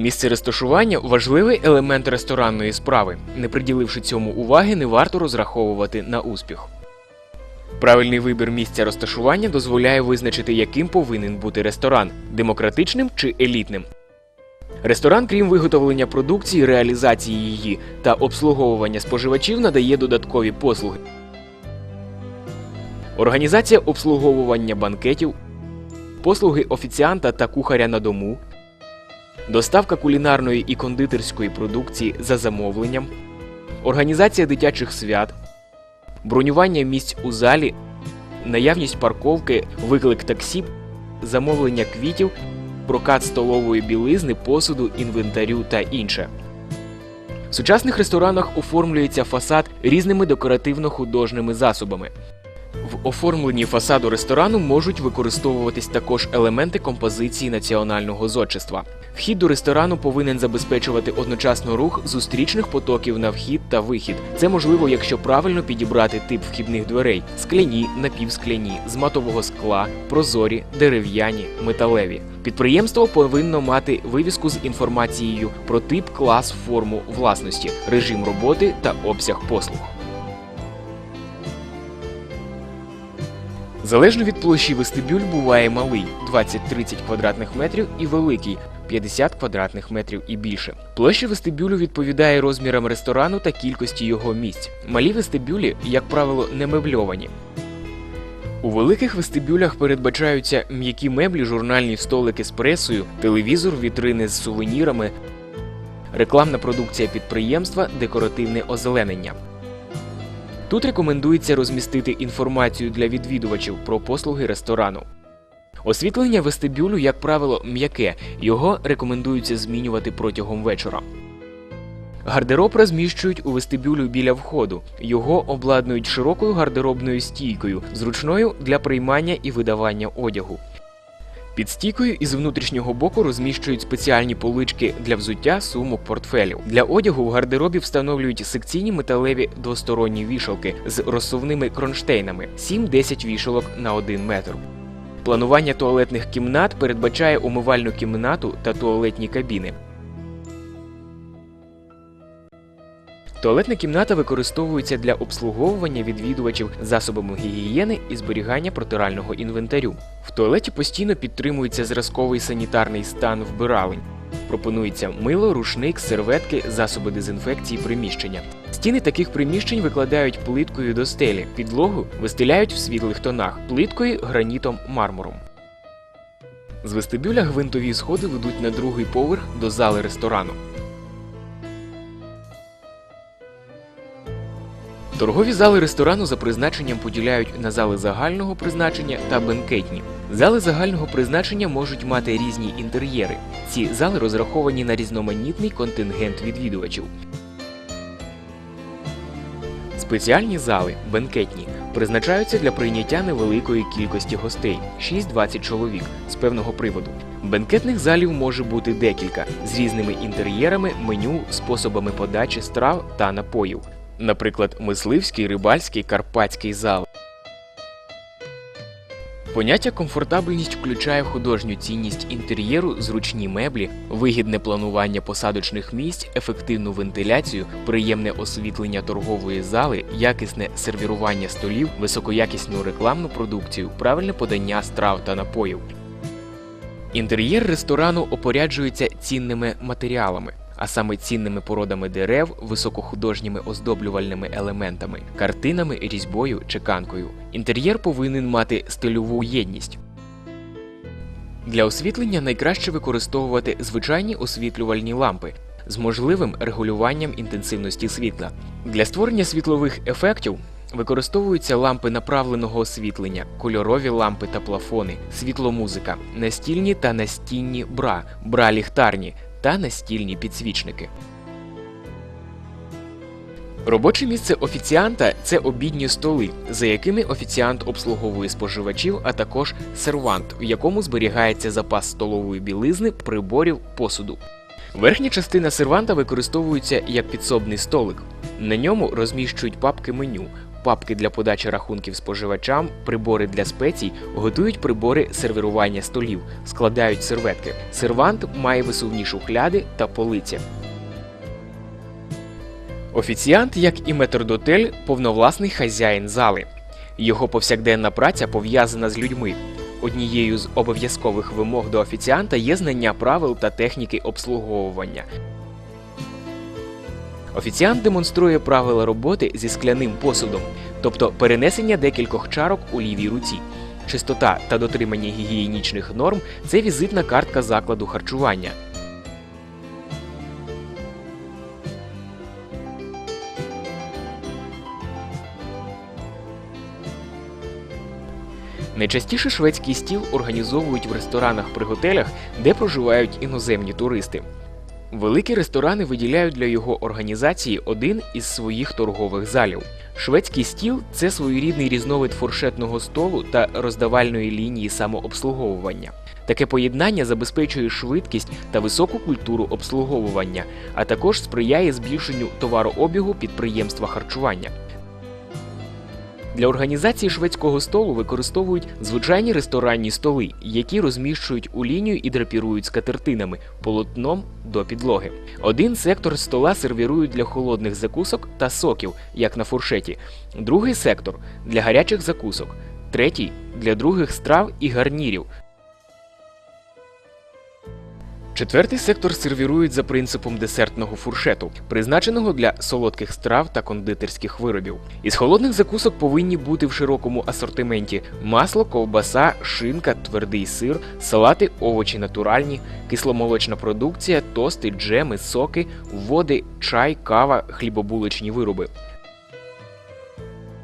Місце розташування важливий елемент ресторанної справи. Не приділивши цьому уваги, не варто розраховувати на успіх. Правильний вибір місця розташування дозволяє визначити, яким повинен бути ресторан демократичним чи елітним. Ресторан, крім виготовлення продукції, реалізації її та обслуговування споживачів, надає додаткові послуги. Організація обслуговування банкетів, послуги офіціанта та кухаря на дому, доставка кулінарної і кондитерської продукції за замовленням, організація дитячих свят, бронювання місць у залі, наявність парковки, виклик таксі, замовлення квітів, прокат столової білизни, посуду, інвентарю та інше. В сучасних ресторанах оформлюється фасад різними декоративно-художніми засобами. В оформленні фасаду ресторану можуть використовуватись також елементи композиції національного зодчества. Вхід до ресторану повинен забезпечувати одночасно рух зустрічних потоків на вхід та вихід. Це можливо, якщо правильно підібрати тип вхідних дверей: скляні, напівскляні, з матового скла, прозорі, дерев'яні, металеві. Підприємство повинно мати вивіску з інформацією про тип, клас, форму власності, режим роботи та обсяг послуг. Залежно від площі вестибюль буває малий 20-30 квадратних метрів і великий 50 квадратних метрів і більше. Площа вестибюлю відповідає розмірам ресторану та кількості його місць. Малі вестибюлі, як правило, не мебльовані. У великих вестибюлях передбачаються м'які меблі, журнальні столики з пресою, телевізор, вітрини з сувенірами, рекламна продукція підприємства, декоративне озеленення. Тут рекомендується розмістити інформацію для відвідувачів про послуги ресторану. Освітлення вестибюлю, як правило, м'яке, його рекомендується змінювати протягом вечора. Гардероб розміщують у вестибюлю біля входу. Його обладнують широкою гардеробною стійкою, зручною для приймання і видавання одягу. Під стійкою із внутрішнього боку розміщують спеціальні полички для взуття, сумок, портфелів. Для одягу в гардеробі встановлюють секційні металеві двосторонні вішалки з розсувними кронштейнами 7-10 вішалок на 1 метр. Планування туалетних кімнат передбачає умивальну кімнату та туалетні кабіни. Туалетна кімната використовується для обслуговування відвідувачів засобами гігієни і зберігання протирального інвентарю. В туалеті постійно підтримується зразковий санітарний стан вбиралень. Пропонується мило, рушник, серветки, засоби дезінфекції приміщення. Стіни таких приміщень викладають плиткою до стелі, підлогу вистеляють в світлих тонах, плиткою, гранітом, мармуром. З вестибюля гвинтові сходи ведуть на другий поверх до зали ресторану. Торгові зали ресторану за призначенням поділяють на зали загального призначення та бенкетні. Зали загального призначення можуть мати різні інтер'єри. Ці зали розраховані на різноманітний контингент відвідувачів. Спеціальні зали бенкетні призначаються для прийняття невеликої кількості гостей 6-20 чоловік з певного приводу. Бенкетних залів може бути декілька з різними інтер'єрами, меню, способами подачі страв та напоїв. Наприклад, мисливський, рибальський, карпатський зал. Поняття комфортабельність включає художню цінність інтер'єру, зручні меблі, вигідне планування посадочних місць, ефективну вентиляцію, приємне освітлення торгової зали, якісне сервірування столів, високоякісну рекламну продукцію, правильне подання страв та напоїв. Інтер'єр ресторану опоряджується цінними матеріалами, а саме цінними породами дерев, високохудожніми оздоблювальними елементами, картинами, різьбою, чеканкою. Інтер'єр повинен мати стильову єдність. Для освітлення найкраще використовувати звичайні освітлювальні лампи з можливим регулюванням інтенсивності світла. Для створення світлових ефектів використовуються лампи направленого освітлення, кольорові лампи та плафони, світломузика, настільні та настінні бра, бра ліхтарні та настільні підсвічники. Робоче місце офіціанта це обідні столи, за якими офіціант обслуговує споживачів, а також сервант, в якому зберігається запас столової білизни, приборів, посуду. Верхня частина серванта використовується як підсобний столик. На ньому розміщують папки меню, папки для подачі рахунків споживачам, прибори для спецій, готують прибори сервірування столів, складають серветки. Сервант має висувні шухляди та полиці. Офіціант, як і метрдотель, повновласний хазяїн зали. Його повсякденна праця пов'язана з людьми. Однією з обов'язкових вимог до офіціанта є знання правил та техніки обслуговування. Офіціант демонструє правила роботи зі скляним посудом, тобто перенесення декількох чарок у лівій руці. Чистота та дотримання гігієнічних норм це візитна картка закладу харчування. Найчастіше шведський стіл організовують в ресторанах при готелях, де проживають іноземні туристи. Великі ресторани виділяють для його організації один із своїх торгових залів. Шведський стіл це своєрідний різновид фуршетного столу та роздавальної лінії самообслуговування. Таке поєднання забезпечує швидкість та високу культуру обслуговування, а також сприяє збільшенню товарообігу підприємства харчування. Для організації шведського столу використовують звичайні ресторанні столи, які розміщують у лінію і драпірують скатертинами полотном до підлоги. Один сектор стола сервірують для холодних закусок та соків, як на фуршеті, другий сектор для гарячих закусок, третій для других страв і гарнірів. Четвертий сектор сервірують за принципом десертного фуршету, призначеного для солодких страв та кондитерських виробів. Із холодних закусок повинні бути в широкому асортименті масло, ковбаса, шинка, твердий сир, салати, овочі натуральні, кисломолочна продукція, тости, джеми, соки, води, чай, кава, хлібобулочні вироби.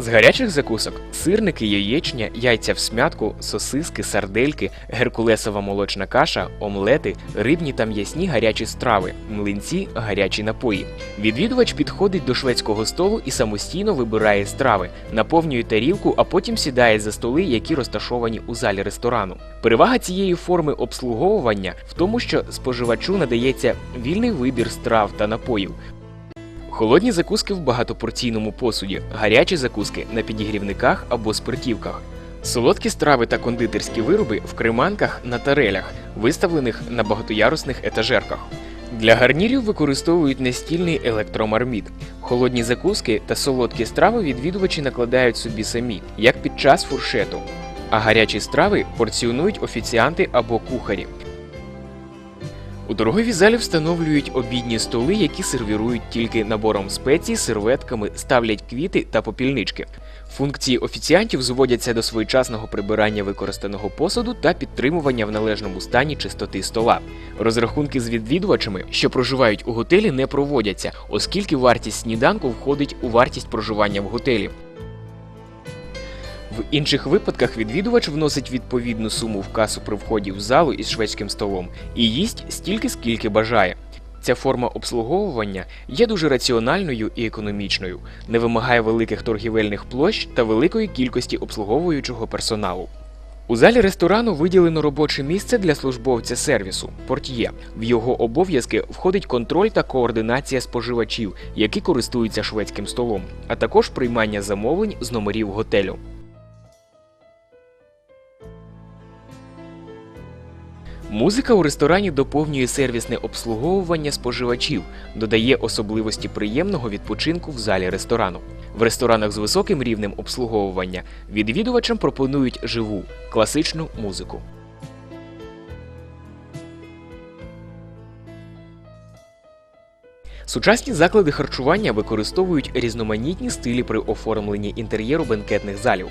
З гарячих закусок сирники, яєчня, яйця в смятку, сосиски, сардельки, геркулесова молочна каша, омлети, рибні та м'ясні гарячі страви, млинці, гарячі напої. Відвідувач підходить до шведського столу і самостійно вибирає страви, наповнює тарілку, а потім сідає за столи, які розташовані у залі ресторану. Перевага цієї форми обслуговування в тому, що споживачу надається вільний вибір страв та напоїв. Холодні закуски в багатопорційному посуді, гарячі закуски на підігрівниках або спиртівках. Солодкі страви та кондитерські вироби в креманках на тарелях, виставлених на багатоярусних етажерках. Для гарнірів використовують настільний електромарміт. Холодні закуски та солодкі страви відвідувачі накладають собі самі, як під час фуршету. А гарячі страви порціонують офіціанти або кухарі. У торговій залі встановлюють обідні столи, які сервірують тільки набором спецій, серветками, ставлять квіти та попільнички. Функції офіціантів зводяться до своєчасного прибирання використаного посуду та підтримування в належному стані чистоти стола. Розрахунки з відвідувачами, що проживають у готелі, не проводяться, оскільки вартість сніданку входить у вартість проживання в готелі. В інших випадках відвідувач вносить відповідну суму в касу при вході в залу із шведським столом і їсть стільки, скільки бажає. Ця форма обслуговування є дуже раціональною і економічною, не вимагає великих торгівельних площ та великої кількості обслуговуючого персоналу. У залі ресторану виділено робоче місце для службовця сервісу портьє. В його обов'язки входить контроль та координація споживачів, які користуються шведським столом, а також приймання замовлень з номерів готелю. Музика у ресторані доповнює сервісне обслуговування споживачів, додає особливості приємного відпочинку в залі ресторану. В ресторанах з високим рівнем обслуговування відвідувачам пропонують живу класичну музику. Сучасні заклади харчування використовують різноманітні стилі при оформленні інтер'єру бенкетних залів.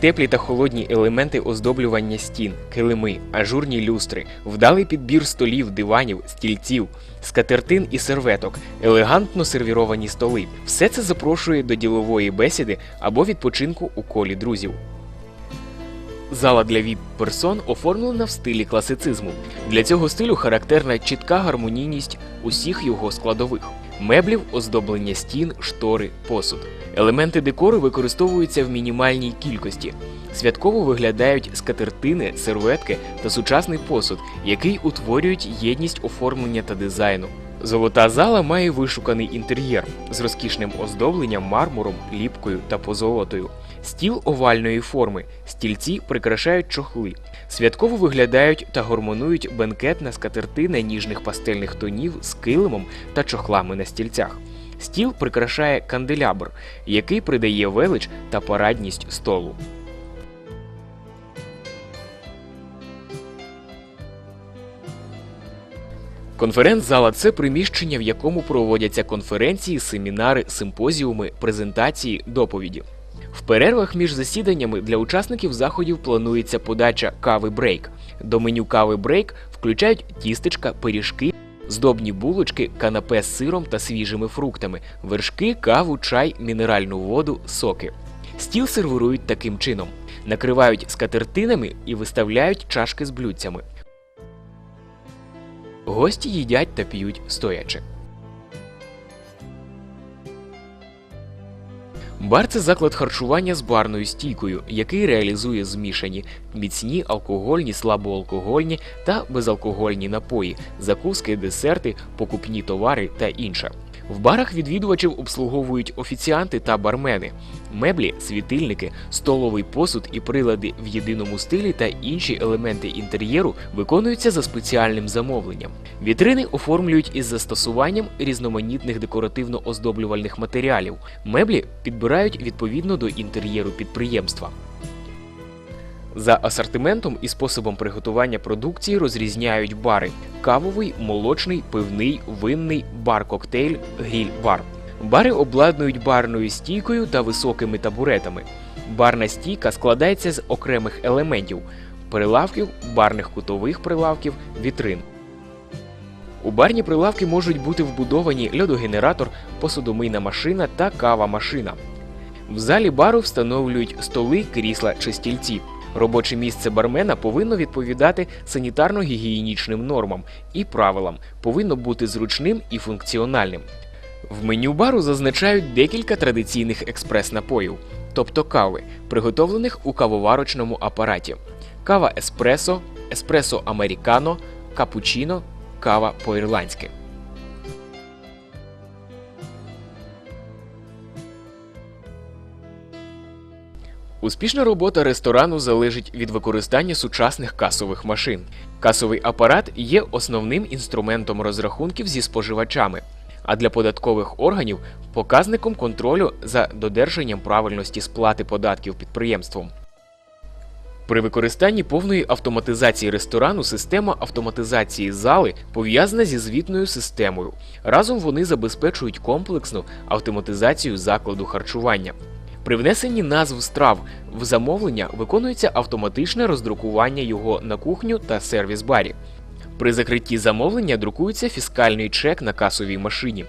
Теплі та холодні елементи оздоблювання стін, килими, ажурні люстри, вдалий підбір столів, диванів, стільців, скатертин і серветок, елегантно сервіровані столи. Все це запрошує до ділової бесіди або відпочинку у колі друзів. Зала для віп-персон оформлена в стилі класицизму. Для цього стилю характерна чітка гармонійність усіх його складових: меблів, оздоблення стін, штори, посуд. Елементи декору використовуються в мінімальній кількості. Святково виглядають скатертини, серветки та сучасний посуд, який утворюють єдність оформлення та дизайну. Золота зала має вишуканий інтер'єр з розкішним оздобленням мармуром, ліпкою та позолотою. Стіл овальної форми, стільці прикрашають чохли. Святково виглядають та гормонують бенкетна скатертина ніжних пастельних тонів з килимом та чохлами на стільцях. Стіл прикрашає канделябр, який придає велич та парадність столу. Конференц-зала це приміщення, в якому проводяться конференції, семінари, симпозіуми, презентації, доповіді. В перервах між засіданнями для учасників заходів планується подача кави брейк. До меню кави брейк включають тістечка, пиріжки, здобні булочки, канапе з сиром та свіжими фруктами, вершки, каву, чай, мінеральну воду, соки. Стіл сервірують таким чином: накривають скатертинами і виставляють чашки з блюдцями. Гості їдять та п'ють стоячи. Бар це заклад харчування з барною стійкою, який реалізує змішані міцні, алкогольні, слабоалкогольні та безалкогольні напої, закуски, десерти, покупні товари та інше. В барах відвідувачів обслуговують офіціанти та бармени, меблі, світильники, столовий посуд і прилади в єдиному стилі та інші елементи інтер'єру виконуються за спеціальним замовленням. Вітрини оформлюють із застосуванням різноманітних декоративно-оздоблювальних матеріалів. Меблі підбирають відповідно до інтер'єру підприємства. За асортиментом і способом приготування продукції розрізняють бари: кавовий, молочний, пивний, винний, бар-коктейль, гріль-бар. Бари обладнують барною стійкою та високими табуретами. Барна стійка складається з окремих елементів: прилавків, барних кутових прилавків, вітрин. У барні прилавки можуть бути вбудовані льодогенератор, посудомийна машина та кава-машина. В залі бару встановлюють столи, крісла чи стільці. Робоче місце бармена повинно відповідати санітарно-гігієнічним нормам і правилам, повинно бути зручним і функціональним. В меню бару зазначають декілька традиційних експрес-напоїв, тобто кави, приготовлених у кавоварочному апараті: кава еспресо, еспресо американо, капучино, кава по-ірландськи. Успішна робота ресторану залежить від використання сучасних касових машин. Касовий апарат є основним інструментом розрахунків зі споживачами, а для податкових органів показником контролю за додержанням правильності сплати податків підприємством. При використанні повної автоматизації ресторану система автоматизації зали пов'язана зі звітною системою. Разом вони забезпечують комплексну автоматизацію закладу харчування. При внесенні назв страв в замовлення виконується автоматичне роздрукування його на кухню та сервіс-барі. При закритті замовлення друкується фіскальний чек на касовій машині.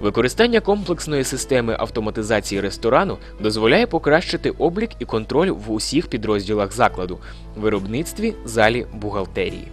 Використання комплексної системи автоматизації ресторану дозволяє покращити облік і контроль в усіх підрозділах закладу, виробництві, залі, бухгалтерії.